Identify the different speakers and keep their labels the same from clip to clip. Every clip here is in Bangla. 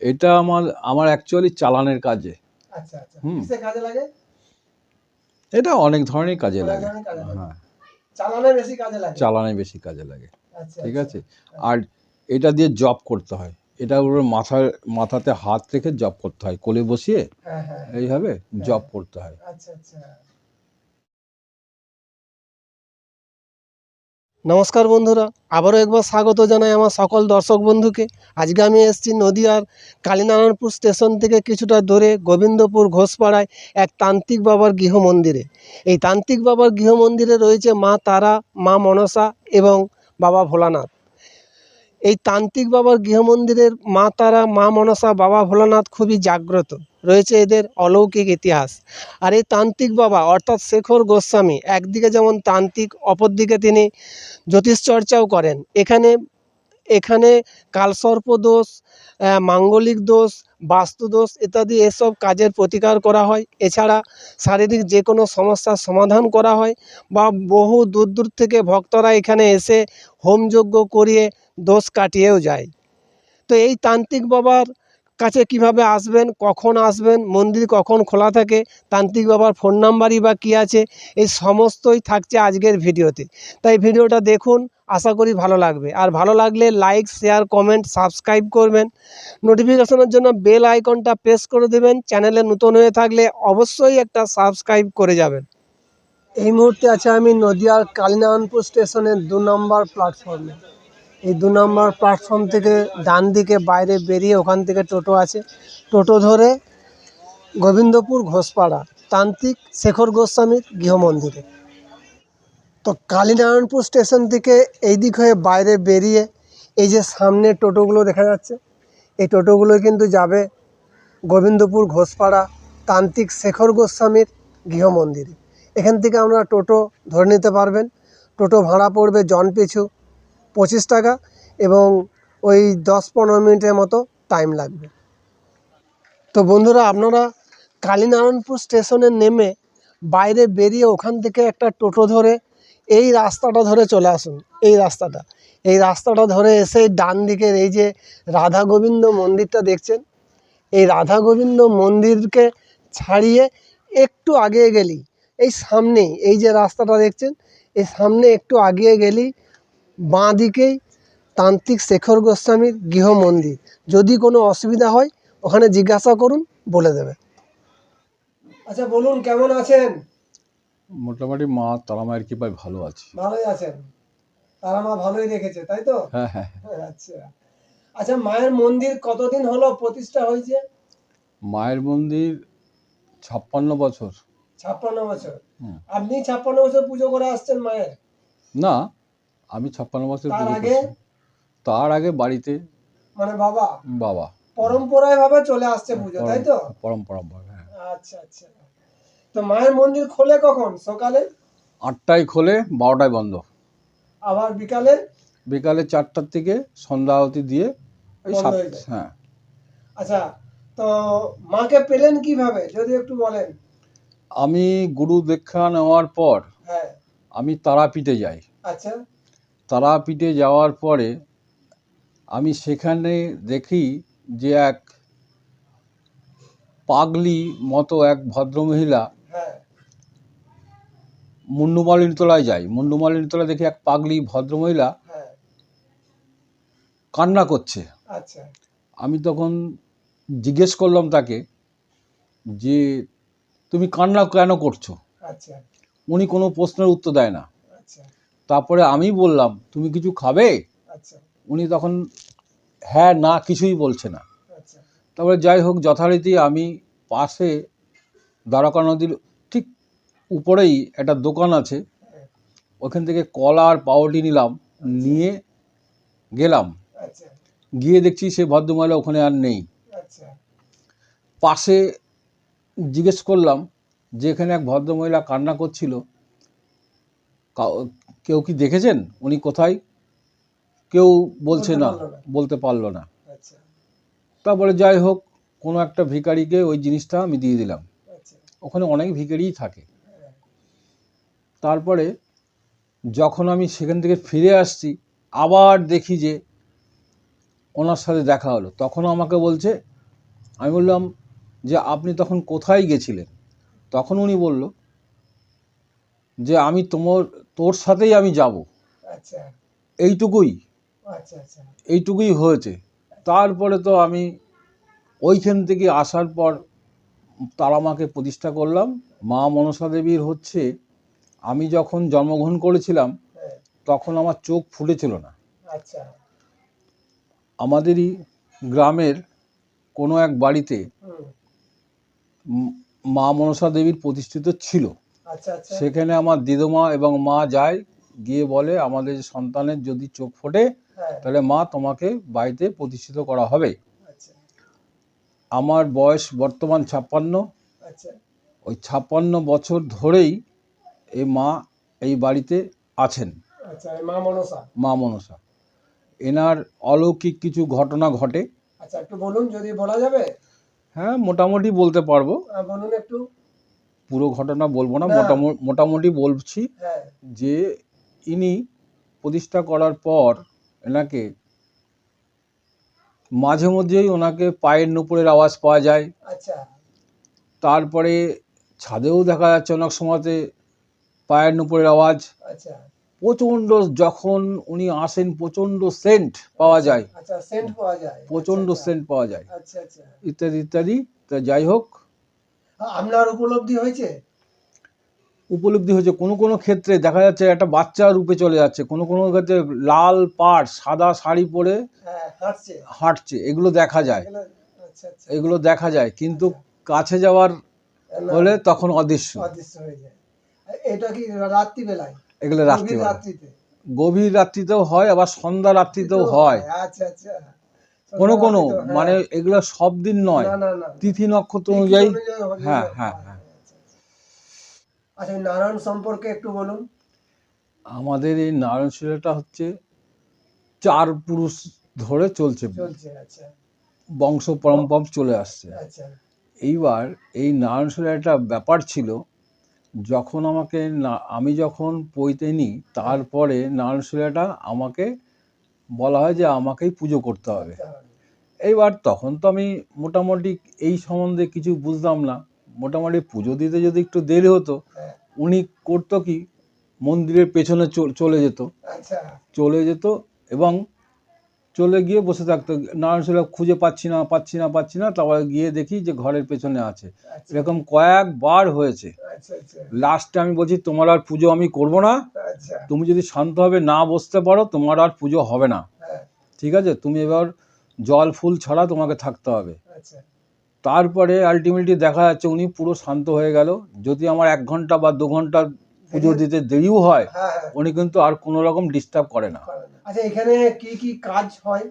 Speaker 1: এটা আমার আমার অ্যাকচুয়ালি চালানের কাজে।
Speaker 2: আচ্ছা আচ্ছা।
Speaker 1: হুম।
Speaker 2: কিসে কাজে লাগে?
Speaker 1: এটা অনেক ধরনের কাজে লাগে। হ্যাঁ।
Speaker 2: চালানে বেশি কাজে লাগে?
Speaker 1: চালানে বেশি কাজে লাগে।
Speaker 2: আচ্ছা
Speaker 1: ঠিক। আছে? আর এটা দিয়ে জব করতে হয়। এটা ওর মাথায় মাথাতে হাত রেখে জব করতে হয়। কোলে বসিয়ে
Speaker 2: হ্যাঁ হ্যাঁ
Speaker 1: এইভাবে জব করতে হয়।
Speaker 2: আচ্ছা আচ্ছা। নমস্কার বন্ধুরা, আবারও একবার স্বাগত জানাই আমার সকল দর্শক বন্ধুকে। আজকে আমি এসেছি নদীয়ার কালীনারায়ণপুর স্টেশন থেকে কিছুটা দূরে গোবিন্দপুর ঘোষপাড়ায় এক তান্ত্রিক বাবার গৃহমন্দিরে এই তান্ত্রিক বাবার গৃহমন্দিরে রয়েছে মা তারা, মা মনসা এবং বাবা ভোলানাথ। এই তান্ত্রিক বাবার গৃহমন্দিরের মা তারা, মা মনসা, বাবা ভোলানাথ খুবই জাগ্রত। রয়েছে এদের অলৌকিক ইতিহাস। আর এই তান্ত্রিক বাবা, অর্থাৎ শেখর গোস্বামী, একদিকে যেমন তান্ত্রিক, অপরদিকে তিনি জ্যোতিষচর্চাও করেন। এখানে এখানে কালসর্প দোষ মাঙ্গলিক দোষ বাস্তু দোষ ইত্যাদি এসব কাজের প্রতিকার করা হয়। এছাড়া শারীরিক যে কোনো সমস্যার সমাধান করা হয় বা বহু দূর দূর থেকে ভক্তরা এখানে এসে হোমযজ্ঞ করিয়ে দোষ কাটিয়েও যায়। তো এই তান্ত্রিক বাবার কাছে কীভাবে আসবেন, কখন আসবেন, মন্দির কখন খোলা থাকে, তান্ত্রিক বাবার ফোন নাম্বারই বা কী আছে, এই সমস্তই থাকছে আজকের ভিডিওতে। তাই ভিডিওটা দেখুন, আশা করি ভালো লাগবে। আর ভালো লাগলে লাইক, শেয়ার, কমেন্ট, সাবস্ক্রাইব করবেন। নোটিফিকেশনের জন্য বেল আইকনটা প্রেস করে দেবেন। চ্যানেলে নতুন হয়ে থাকলে অবশ্যই একটা সাবস্ক্রাইব করে যাবেন। এই মুহূর্তে আছে আমি নদিয়ার কালীনারায়ণপুর স্টেশনের দু নম্বর প্ল্যাটফর্মে। এই দু নম্বর প্ল্যাটফর্ম থেকে ডান দিকে বাইরে বেরিয়ে ওখান থেকে টোটো আছে। টোটো ধরে গোবিন্দপুর ঘোষপাড়া, তান্ত্রিক শেখর গোস্বামীর গৃহমন্দিরে। তো কালীনারায়ণপুর স্টেশন থেকে এই দিক হয়ে বাইরে বেরিয়ে এই যে সামনে টোটোগুলো দেখা যাচ্ছে, এই টোটোগুলো কিন্তু যাবে গোবিন্দপুর ঘোষপাড়া, তান্ত্রিক শেখর গোস্বামীর গৃহমন্দিরে। এখান থেকে আমরা টোটো ধরে নিতে পারবেন। টোটো ভাড়া পড়বে জন পিছু। পঁচিশ টাকা এবং ওই দশ পনেরো মিনিটের মতো টাইম লাগবে। তো বন্ধুরা, আপনারা কালীনারায়ণপুর স্টেশনে নেমে বাইরে বেরিয়ে ওখান থেকে একটা টোটো ধরে এই রাস্তাটা ধরে চলে আসুন। এই রাস্তাটা। এই রাস্তাটা ধরে এসে ডান দিকের এই যে রাধা গোবিন্দ মন্দিরটা দেখছেন? এই রাধা গোবিন্দ মন্দিরকে ছাড়িয়ে একটু আগে গেলেই, এই সামনেই, এই যে রাস্তাটা দেখছেন? এই সামনে একটু আগিয়ে গেলেই বাঁ দিকেই তান্ত্রিক শেখর গোস্বামীর গৃহ মন্দির। যদি কোনো অসুবিধা হয় ওখানে জিজ্ঞাসা করুন বলে দেবে। আচ্ছা বলুন কেমন আছেন?
Speaker 1: মোটামুটি মা তারা মায়ের কৃপায় ভালো আছি।
Speaker 2: ভালোই আছেন। তারা মা ভালোই রেখেছে তাই তো?
Speaker 1: হ্যাঁ হ্যাঁ হ্যাঁ।
Speaker 2: আচ্ছা। আচ্ছা মায়ের মন্দির কতদিন হলো প্রতিষ্ঠা হয়েছে?
Speaker 1: মায়ের মন্দির ছাপ্পান্ন বছর।
Speaker 2: ছাপ্পান্ন বছর। আপনি ছাপ্পান্ন বছর পুজো করে আসছেন মায়ের?
Speaker 1: না আমি ছাপ্পান্ন বছর
Speaker 2: তার
Speaker 1: পুজো
Speaker 2: আগে?
Speaker 1: করছি। তার আগে বাড়িতে
Speaker 2: মানে বাবা?
Speaker 1: বাবা।
Speaker 2: পরম্পরায় ভাবে চলে আসছে পুজো তাই তো?
Speaker 1: পরম্পরা হ্যাঁ।
Speaker 2: আচ্ছা আচ্ছা। তো মায়ের মন্দির খোলে কখন? সকালে?
Speaker 1: আটটায় খোলে বারোটায় বন্ধ।
Speaker 2: আবার বিকালে?
Speaker 1: বিকালে চারটার থেকে সন্ধ্যা আরতি দিয়ে ওই
Speaker 2: বন্ধ
Speaker 1: সাত
Speaker 2: হয়ে যায়।
Speaker 1: হ্যাঁ।
Speaker 2: আচ্ছা তো মাকে পেলেন কীভাবে? যদি একটু বলেন।
Speaker 1: আমি গুরু দীক্ষা নেওয়ার পর
Speaker 2: হ্যাঁ।
Speaker 1: আমি তারাপীঠে যাই।
Speaker 2: আচ্ছা।
Speaker 1: তারাপীঠে যাওয়ার পরে আমি সেখানে দেখি যে এক পাগলি মতো এক ভদ্রমহিলা
Speaker 2: হ্যাঁ
Speaker 1: মুন্ডুমালিনী তলায় যাই মুন্ডুমালিনী তলায় দেখি এক পাগলি ভদ্রমহিলা কান্না করছে।
Speaker 2: আচ্ছা।
Speaker 1: আমি তখন জিজ্ঞেস করলাম তাকে যে তুমি কান্না কেন করছ?
Speaker 2: আচ্ছা।
Speaker 1: উনি কোনো প্রশ্নের উত্তর দেয় না।
Speaker 2: আচ্ছা।
Speaker 1: তারপরে আমি বললাম তুমি কিছু খাবে?
Speaker 2: আচ্ছা।
Speaker 1: উনি তখন হ্যাঁ না কিছুই বলছে না।
Speaker 2: আচ্ছা।
Speaker 1: তারপরে যাই হোক যথারীতি আমি পাশে দ্বারকা নদীর ঠিক উপরেই একটা দোকান আছে। ওখান থেকে কলা আর পাউরুটি নিলাম নিয়ে গেলাম।
Speaker 2: আচ্ছা।
Speaker 1: গিয়ে দেখছি সে ভদ্রমহিলা ওখানে আর নেই।
Speaker 2: আচ্ছা।
Speaker 1: পাশে জিজ্ঞেস করলাম যে এখানে এক ভদ্রমহিলা কান্না করছিল কাউ- কি দেখেছেন? উনি কোথায়? কেউ বলছে না বলতে পারল না।
Speaker 2: আচ্ছা।
Speaker 1: তারপরে যাই হোক কোনো একটা ভিখারিকে ওই জিনিসটা আমি দিয়ে দিলাম।
Speaker 2: আচ্ছা।
Speaker 1: ওখানে অনেক ভিখারিই থাকে। তারপরে যখন আমি সেখান থেকে ফিরে আসছি আবার দেখি যে ওনার সাথে দেখা হলো। তখন আমাকে বলছে আমি বললাম যে আপনি তখন কোথায় গেছিলেন? তখন উনি বলল যে আমি তোমার তোর সাথেই আমি যাব।
Speaker 2: আচ্ছা।
Speaker 1: এইটুকুই।
Speaker 2: আচ্ছা আচ্ছা।
Speaker 1: এইটুকুই হয়েছে। তারপরে তো আমি ওইখান থেকে আসার পর তারা মাকে প্রতিষ্ঠা করলাম। মা মনসা দেবীর হচ্ছে আমি যখন জন্মগ্রহণ করেছিলাম
Speaker 2: হ্যাঁ।
Speaker 1: তখন আমার চোখ ফুটেছিল না।
Speaker 2: আচ্ছা।
Speaker 1: আমাদেরই গ্রামের কোনো এক বাড়িতে মা মনসা দেবীর প্রতিষ্ঠিত ছিল। সেখানে আমার দিদমা এবং মা যায় গিয়ে বলে আমাদের সন্তানের যদি চোখ ফোটে
Speaker 2: হ্যাঁ।
Speaker 1: তাহলে মা তোমাকে বাড়িতে প্রতিষ্ঠিত করা হবে।
Speaker 2: আচ্ছা।
Speaker 1: আমার বয়স বর্তমান ছাপ্পান্ন।
Speaker 2: আচ্ছা।
Speaker 1: ওই ছাপ্পান্ন বছর ধরেই এই মা এই বাড়িতে আছেন।
Speaker 2: আচ্ছা মা মনসা?
Speaker 1: এনার অলৌকিক কিছু ঘটনা ঘটে।
Speaker 2: আচ্ছা একটু বলুন যদি বলা যাবে?
Speaker 1: হ্যাঁ মোটামুটি বলতে পারব।
Speaker 2: বলুন একটু।
Speaker 1: পুরো ঘটনা বলব না। মোটামুটি বলছি
Speaker 2: হ্যাঁ।
Speaker 1: যে ইনি প্রতিষ্ঠা করার পর এনাকে মাঝে মধ্যেই ওনাকে পায়ের নুপুরের আওয়াজ পাওয়া যায়।
Speaker 2: আচ্ছা।
Speaker 1: তারপরে ছাদেও দেখা যাচ্ছে অনেক সময়তে পায়ের নুপুরের আওয়াজ।
Speaker 2: আচ্ছা।
Speaker 1: প্রচণ্ড যখন উনি আসেন প্রচণ্ড সেন্ট পাওয়া যায়।
Speaker 2: আচ্ছা সেন্ট পাওয়া যায়।
Speaker 1: প্রচণ্ড
Speaker 2: আচ্ছা,
Speaker 1: সেন্ট পাওয়া যায়।
Speaker 2: আচ্ছা আচ্ছা।
Speaker 1: ইত্যাদি ইত্যাদি। তা যাই হোক
Speaker 2: আপনার উপলব্ধি হয়েছে?
Speaker 1: উপলব্ধি হয়েছে। কোনো কোনো ক্ষেত্রে দেখা যাচ্ছে একটা বাচ্চা রূপে চলে যাচ্ছে। কোনো কোনো ক্ষেত্রে লাল পাড় সাদা শাড়ি পরে
Speaker 2: হ্যাঁ হাঁটছে।
Speaker 1: এগুলো দেখা যায়।
Speaker 2: এগুলো- আচ্ছা আচ্ছা।
Speaker 1: দেখা যায়। কিন্তু কাছে যাওয়ার হলে তখন অদৃশ্য।
Speaker 2: অদৃশ্য হয়ে যায়। এটা কি রাত্রি
Speaker 1: এগুলো রাত্রি
Speaker 2: গভীর
Speaker 1: রাত্রিতেও হয় আবার সন্ধ্যা রাত্রিতেও হয়।
Speaker 2: আচ্ছা আচ্ছা।
Speaker 1: কোনো কোনো
Speaker 2: হ্যাঁ।
Speaker 1: মানে এগুলো সব দিন নয়। তিথি নক্ষত্র অনুযায়ী। হ্যাঁ,
Speaker 2: হ্যাঁ,
Speaker 1: হ্যাঁ।
Speaker 2: আচ্ছা, নারায়ণ সম্পর্কে একটু বলুন।
Speaker 1: আমাদের এই নারায়ণ শিলাটা হচ্ছে চার পুরুষ ধরে চলছে।
Speaker 2: আচ্ছা।
Speaker 1: বংশ পরম্পর চলে আসছে।
Speaker 2: আচ্ছা।
Speaker 1: এইবার এই নারায়ণ শিলার একটা ব্যাপার ছিল যখন আমাকে আমি যখন পইতে নিই তারপরে নারায়ণ শিলাটা আমাকে বলা হয় যে আমাকেই পুজো করতে হবে। এইবার তখন তো আমি মোটামুটি এই সম্বন্ধে কিছু বুঝতাম না। মোটামুটি পুজো দিতে যদি একটু দেরি হতো উনি করতো কি? মন্দিরের পেছনে চল- চলে যেত।
Speaker 2: আচ্ছা।
Speaker 1: চলে যেত এবং চলে গিয়ে বসে থাকতো। নারায়ণশীলা খুঁজে পাচ্ছি না পাচ্ছি না পাচ্ছি না তারপরে গিয়ে দেখি যে ঘরের পেছনে আছে।
Speaker 2: আচ্ছা।
Speaker 1: এরকম কয়েকবার হয়েছে।
Speaker 2: আচ্ছা আচ্ছা।
Speaker 1: লাস্টে আমি বলছি তোমার আর পুজো আমি করব না।
Speaker 2: আচ্ছা।
Speaker 1: তুমি যদি শান্তভাবে না বসতে পারো তোমার আর পুজো হবে না।
Speaker 2: হ্যাঁ।
Speaker 1: ঠিক আছে? তুমি এবার জল ফুল ছাড়া তোমাকে থাকতে হবে।
Speaker 2: আচ্ছা।
Speaker 1: তারপরে আলটিমেটলি দেখা যাচ্ছে উনি পুরো শান্ত হয়ে গেল। যদি আমার এক ঘণ্টা বা দু ঘণ্টা পুজো দিতে দেরিও হয়
Speaker 2: হ্যাঁ হ্যাঁ।
Speaker 1: উনি কিন্তু আর কোনো রকম ডিস্টার্ব করে না।
Speaker 2: আচ্ছা এখানে কি কি কাজ হয়?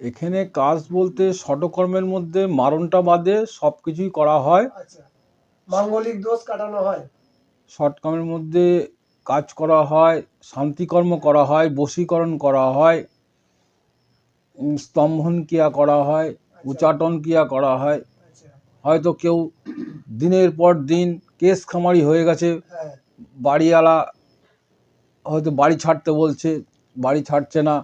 Speaker 1: এখানে কাজ বলতে ষটকর্মের মধ্যে মারণটা বাদে সব কিছুই করা হয়।
Speaker 2: আচ্ছা মাঙ্গলিক দোষ কাটানো হয়?
Speaker 1: ষটকর্মের মধ্যে কাজ করা হয় শান্তিকর্ম করা হয় বশীকরণ করা হয় স্তম্ভন ক্রিয়া করা হয় উচ্চাটন ক্রিয়া করা হয়।
Speaker 2: আচ্ছা।
Speaker 1: হয়তো কেউ দিনের পর দিন কেস খামারি হয়ে গেছে
Speaker 2: হ্যাঁ।
Speaker 1: বাড়িওয়ালা হয়তো বাড়ি ছাড়তে বলছে বাড়ি ছাড়ছে না।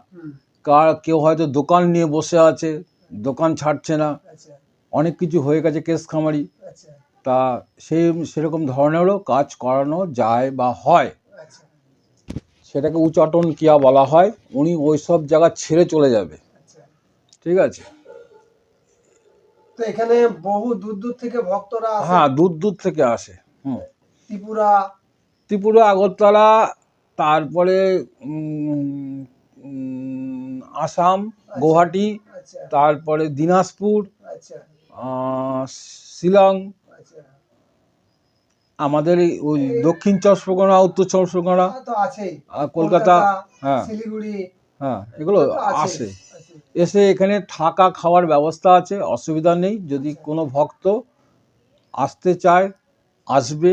Speaker 1: কার কেউ হয়তো দোকান নিয়ে বসে আছে দোকান ছাড়ছে না।
Speaker 2: আচ্ছা।
Speaker 1: অনেক কিছু হয়ে গেছে কেস খামারি।
Speaker 2: আচ্ছা।
Speaker 1: তা সেই সেরকম ধরনেরও কাজ করানো যায় বা হয়।
Speaker 2: আচ্ছা।
Speaker 1: সেটাকে উচাটন কিয়া বলা হয়। উনি ওই সব জায়গা ছেড়ে চলে যাবে। ঠিক আছে?
Speaker 2: তো এখানে বহু দূর দূর থেকে ভক্তরা
Speaker 1: হ্যাঁ দূর দূর থেকে আসে। হুম।
Speaker 2: ত্রিপুরা?
Speaker 1: ত্রিপুরা আগরতলা তারপরে আসাম গুয়াহাটি
Speaker 2: আচ্ছা।
Speaker 1: তারপরে দিনাজপুর
Speaker 2: আচ্ছা।
Speaker 1: শিলং।
Speaker 2: আচ্ছা।
Speaker 1: আমাদের ওই দক্ষিণ চব্বিশ পরগনা উত্তর চব্বিশ পরগনা আর কলকাতা হ্যাঁ। হ্যাঁ এগুলো আসে।
Speaker 2: আছে।
Speaker 1: এসে এখানে থাকা খাওয়ার ব্যবস্থা আছে অসুবিধা নেই। যদি কোনো ভক্ত আসতে চায় আসবে।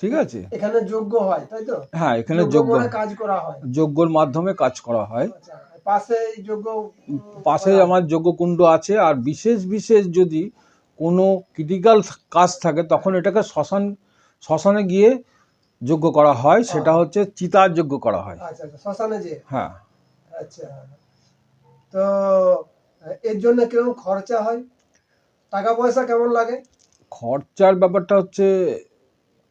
Speaker 1: ঠিক আছে?
Speaker 2: এখানে যোগ্য হয় তাই তো?
Speaker 1: হ্যাঁ এখানে
Speaker 2: যোগ্য
Speaker 1: যোগ্য।
Speaker 2: কাজ করা হয়।
Speaker 1: যজ্ঞর মাধ্যমে কাজ করা হয়।
Speaker 2: আচ্ছা পাশে যোগ্য
Speaker 1: পাশে আমার যজ্ঞকুণ্ড আছে আর বিশেষ বিশেষ যদি কোনো ক্রিটিক্যাল কাজ থাকে তখন এটাকে শ্মশান শ্মশানে গিয়ে যজ্ঞ করা হয়। সেটা হচ্ছে চিতার যজ্ঞ করা হয়।
Speaker 2: আচ্ছা আচ্ছা শ্মশানে যে
Speaker 1: হ্যাঁ।
Speaker 2: আচ্ছা। তো এর জন্য কীরকম খরচা হয়? টাকা পয়সা কেমন লাগে?
Speaker 1: খরচার ব্যাপারটা হচ্ছে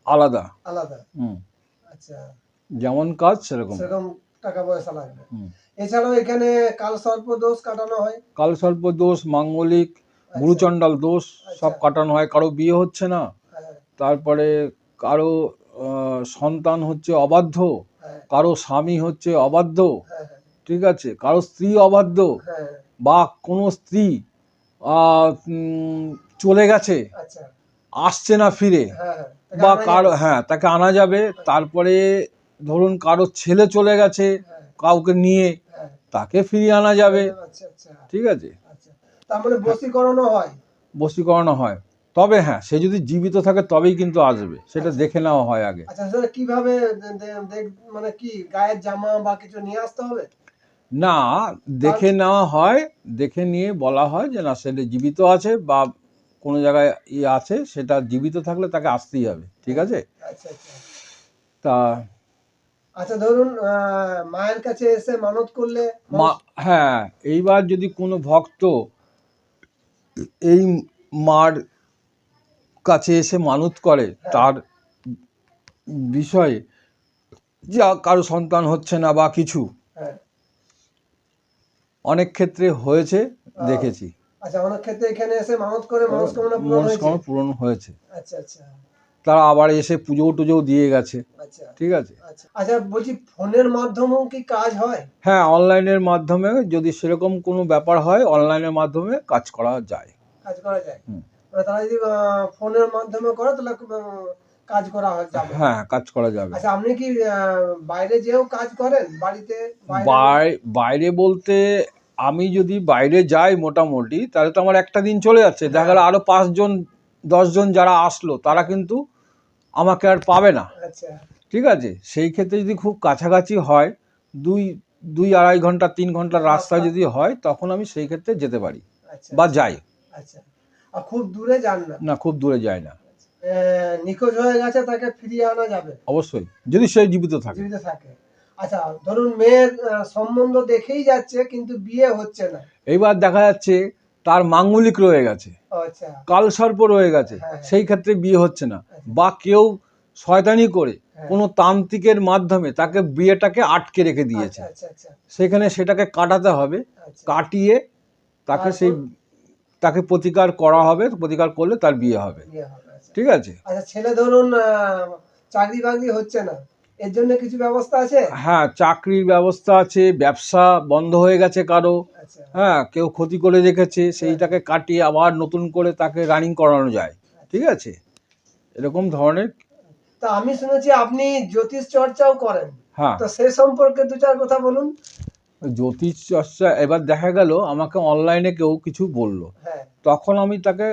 Speaker 1: আলাদা।
Speaker 2: আলাদা।
Speaker 1: হুম।
Speaker 2: আচ্ছা।
Speaker 1: যেমন কাজ সেরকম।
Speaker 2: সেরকম টাকা পয়সা লাগবে। এছাড়াও এখানে কাল সর্প দোষ কাটানো হয়।
Speaker 1: কালসর্প দোষ মাঙ্গলিক
Speaker 2: আচ্ছা,
Speaker 1: গুরুচণ্ডাল দোষ সব
Speaker 2: আচ্ছা।
Speaker 1: কাটানো হয়। কারও বিয়ে হচ্ছে না।
Speaker 2: হ্যাঁ,
Speaker 1: তারপরে কারও সন্তান হচ্ছে অবাধ্য।
Speaker 2: হ্যাঁ,
Speaker 1: কারও স্বামী হচ্ছে অবাধ্য।
Speaker 2: হ্যাঁ, হ্যাঁ,
Speaker 1: ঠিক আছে? কারও স্ত্রী অবাধ্য।
Speaker 2: হ্যাঁ,
Speaker 1: বা কোনো স্ত্রী চলে গেছে।
Speaker 2: আচ্ছা।
Speaker 1: আসছে না ফিরে
Speaker 2: হ্যাঁ, হ্যাঁ।
Speaker 1: বা
Speaker 2: কারও
Speaker 1: হ্যাঁ তাকে আনা যাবে তারপরে ধরুন কারও ছেলে চলে গেছে
Speaker 2: হ্যাঁ,
Speaker 1: কাউকে নিয়ে
Speaker 2: হ্যাঁ,
Speaker 1: তাকে ফিরিয়ে আনা যাবে।
Speaker 2: আচ্ছা আচ্ছা।
Speaker 1: ঠিক আছে?
Speaker 2: আচ্ছা তার মানে বশীকরণও হয়।
Speaker 1: হয়। তবে হ্যাঁ সে যদি জীবিত থাকে তবেই কিন্তু আসবে সেটা দেখে নেওয়া হয় আগে।
Speaker 2: আচ্ছা কীভাবে মানে কি গায়ের জামা বা কিছু নিয়ে আসতে হবে?
Speaker 1: না দেখে নেওয়া হয় দেখে নিয়ে বলা হয় যে না সেটা জীবিত আছে বা কোনো জায়গায় ইয়ে আছে সেটা জীবিত থাকলে তাকে আসতেই হবে ঠিক আছে?
Speaker 2: আচ্ছা আচ্ছা।
Speaker 1: তা
Speaker 2: আচ্ছা ধরুন মায়ের কাছে এসে মানত করলে
Speaker 1: মা হ্যাঁ এইবার যদি কোনো ভক্ত এই মার কাছে এসে মানত করে তার বিষয়ে যা কারও সন্তান হচ্ছে না বা কিছু
Speaker 2: হ্যাঁ।
Speaker 1: অনেক ক্ষেত্রে হয়েছে দেখেছি।
Speaker 2: আচ্ছা অনেক ক্ষেত্রে এখানে এসে মানত করে মনস্কামনা পূরণ হয়েছে?
Speaker 1: মনস্কামনা পূরণ হয়েছে।
Speaker 2: আচ্ছা আচ্ছা।
Speaker 1: তারা আবার এসে পুজো টুজো দিয়ে গেছে।
Speaker 2: আচ্ছা।
Speaker 1: ঠিক আছে?
Speaker 2: আচ্ছা। আচ্ছা বলছি ফোনের মাধ্যমেও কি কাজ হয়?
Speaker 1: হ্যাঁ অনলাইনের মাধ্যমে যদি সেরকম কোনো ব্যাপার হয় অনলাইনের মাধ্যমে কাজ করা যায়।
Speaker 2: কাজ করা যায়? মানে তারা যদি ফোনের মাধ্যমে করে তাহলে কাজ করা যাবে।
Speaker 1: হ্যাঁ কাজ করা যাবে।
Speaker 2: আচ্ছা আপনি কি বাইরে যেও কাজ করেন? বাড়িতে বাইরে-
Speaker 1: বাইরে বলতে আমি যদি বাইরে যাই মোটামুটি তাহলে তো আমার একটা দিন চলে যাচ্ছে। দেখা গেল আরও পাঁচজন দশজন যারা আসলো তারা কিন্তু আমাকে আর পাবে না।
Speaker 2: আচ্ছা।
Speaker 1: ঠিক আছে? সেই ক্ষেত্রে যদি খুব কাছাকাছি হয় দুই দুই আড়াই ঘণ্টা তিন ঘণ্টার রাস্তা যদি হয় তখন আমি সেই ক্ষেত্রে যেতে পারি।
Speaker 2: আচ্ছা।
Speaker 1: বা যাই।
Speaker 2: আচ্ছা। খুব দূরে যান না?
Speaker 1: না খুব দূরে যায় না।
Speaker 2: নিখোঁজ হয়ে গেছে তাকে ফিরিয়ে আনা যাবে?
Speaker 1: অবশ্যই। যদি সে জীবিত থাকে।
Speaker 2: জীবিত থাকে। আচ্ছা ধরুন মেয়ের সম্বন্ধ দেখেই যাচ্ছে কিন্তু বিয়ে হচ্ছে না।
Speaker 1: এইবার দেখা যাচ্ছে তার মাঙ্গলিক রয়ে গেছে।
Speaker 2: আচ্ছা।
Speaker 1: কালসর্প রয়ে গেছে।
Speaker 2: হ্যাঁ।
Speaker 1: সেই ক্ষেত্রে বিয়ে হচ্ছে না। বা কেউ শয়তানি করে
Speaker 2: হ্যাঁ।
Speaker 1: কোনো তান্ত্রিকের মাধ্যমে তাকে বিয়েটাকে আটকে রেখে দিয়েছে।
Speaker 2: আচ্ছা আচ্ছা আচ্ছা।
Speaker 1: সেখানে সেটাকে কাটাতে হবে
Speaker 2: আচ্ছা।
Speaker 1: কাটিয়ে তাকে সেই তাকে প্রতিকার করা হবে প্রতিকার করলে তার বিয়ে হবে।
Speaker 2: আচ্ছা।
Speaker 1: ঠিক আছে?
Speaker 2: আচ্ছা ছেলে ধরুন চাকরি বাকরি হচ্ছে না। এর জন্য কিছু ব্যবস্থা আছে?
Speaker 1: হ্যাঁ চাকরির ব্যবস্থা আছে ব্যবসা বন্ধ হয়ে গেছে কারও।
Speaker 2: আচ্ছা।
Speaker 1: হ্যাঁ কেউ ক্ষতি করে রেখেছে সেইটাকে কাটিয়ে আবার নতুন করে তাকে রানিং করানো যায়। ঠিক আছে? এরকম ধরনের
Speaker 2: তা আমি শুনেছি আপনি জ্যোতিষ চর্চাও করেন।
Speaker 1: হ্যাঁ।
Speaker 2: তো সে সম্পর্কে দু চার কথা বলুন।
Speaker 1: জ্যোতিষ চর্চা এবার দেখা গেল আমাকে অনলাইনে কেউ কিছু বলল।
Speaker 2: হ্যাঁ।
Speaker 1: তখন আমি তাকে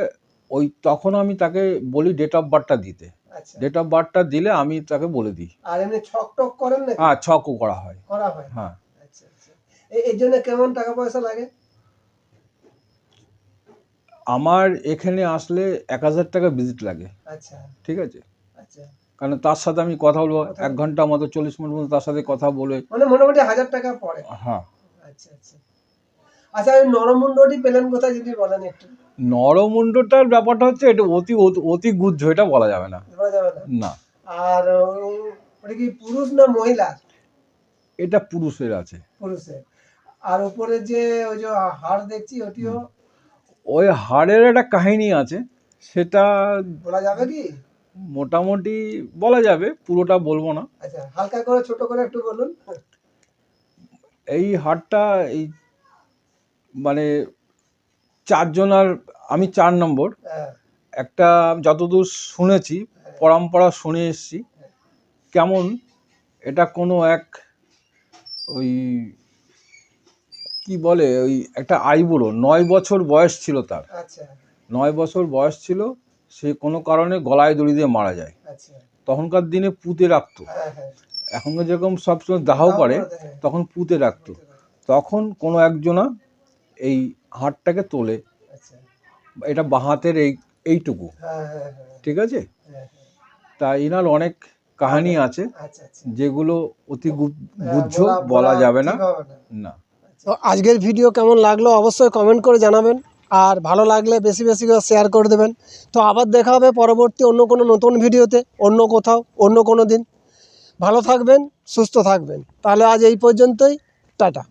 Speaker 1: ওই তখন আমি তাকে বলি ডেট অফ বার্থটা দিতে।
Speaker 2: আচ্ছা
Speaker 1: ডেট অফ বার্থটা দিলে আমি তাকে বলে দিই।
Speaker 2: আর এমনি ছক টক করেন না
Speaker 1: হ্যাঁ ছকও করা হয়।
Speaker 2: করা হয়।
Speaker 1: হ্যাঁ।
Speaker 2: আচ্ছা আচ্ছা। এর জন্য কেমন টাকা পয়সা লাগে?
Speaker 1: আমার এখানে আসলে এক হাজার টাকা ভিজিট লাগে।
Speaker 2: আচ্ছা।
Speaker 1: ঠিক আছে?
Speaker 2: আচ্ছা।
Speaker 1: কারণ তার সাথে আমি কথা বলব এক ঘণ্টা মতো চল্লিশ মিনিট মতো তার সাথে কথা বলে।
Speaker 2: মানে মোটামুটি হাজার টাকা পড়ে।
Speaker 1: হ্যাঁ।
Speaker 2: আচ্ছা আচ্ছা। আচ্ছা ওই নরমুন্ডটি পেলেন কোথায় যদি বলেন একটু।
Speaker 1: নরমুণ্ডটার ব্যাপারটা হচ্ছে এটা অতি অতি গুজ্জ এটা বলা যাবে না।
Speaker 2: বলা যাবে না।
Speaker 1: না।
Speaker 2: আর ওটা কি পুরুষ না মহিলা?
Speaker 1: এটা পুরুষের আছে।
Speaker 2: পুরুষের। আর উপরে যে ওই যে হাড় দেখছি ওটিও?
Speaker 1: ওই হাড়ের একটা কাহিনী আছে সেটা
Speaker 2: বলা যাবে কি?
Speaker 1: মোটামুটি বলা যাবে পুরোটা বলব না।
Speaker 2: আচ্ছা হালকা করে ছোট করে একটু বলুন।
Speaker 1: এই হাড়টা এই মানে চারজনার আমি চার নম্বর।
Speaker 2: হ্যাঁ।
Speaker 1: একটা যতদূর শুনেছি পরম্পরা শুনে এসেছি কেমন এটা কোনো এক ওই কি বলে ওই একটা আইবুড়ো নয় বছর বয়স ছিল তার।
Speaker 2: আচ্ছা।
Speaker 1: নয় বছর বয়স ছিল সে কোনো কারণে গলায় দড়ি দিয়ে মারা যায়।
Speaker 2: আচ্ছা।
Speaker 1: তখনকার দিনে পুঁতে রাখতো।
Speaker 2: হ্যাঁ হ্যাঁ।
Speaker 1: এখনকার যেরকম সবসময় দাহ করে
Speaker 2: হ্যাঁ,
Speaker 1: তখন পুঁতে রাখতো। তখন কোনো একজনা এই হাড়টাকে তোলে।
Speaker 2: আচ্ছা।
Speaker 1: এটা বাঁহাতের এই এইটুকু।
Speaker 2: হ্যাঁ হ্যাঁ হ্যাঁ।
Speaker 1: ঠিক আছে। তা এনার অনেক কাহিনী আছে
Speaker 2: আচ্ছা আচ্ছা।
Speaker 1: যেগুলো অতি
Speaker 2: হ্যাঁ,
Speaker 1: গুহ্য
Speaker 2: বলা-
Speaker 1: যাবে
Speaker 2: না।
Speaker 1: না।
Speaker 2: তো আজকের ভিডিও কেমন লাগল অবশ্যই কমেন্ট করে জানাবেন। আর ভালো লাগলে বেশি বেশি করে শেয়ার করে দেবেন। তো আবার দেখা হবে পরবর্তী অন্য কোনো নতুন ভিডিওতে অন্য কোথাও অন্য কোনো দিন। ভালো থাকবেন সুস্থ থাকবেন। তাহলে আজ এই পর্যন্তই। টাটা।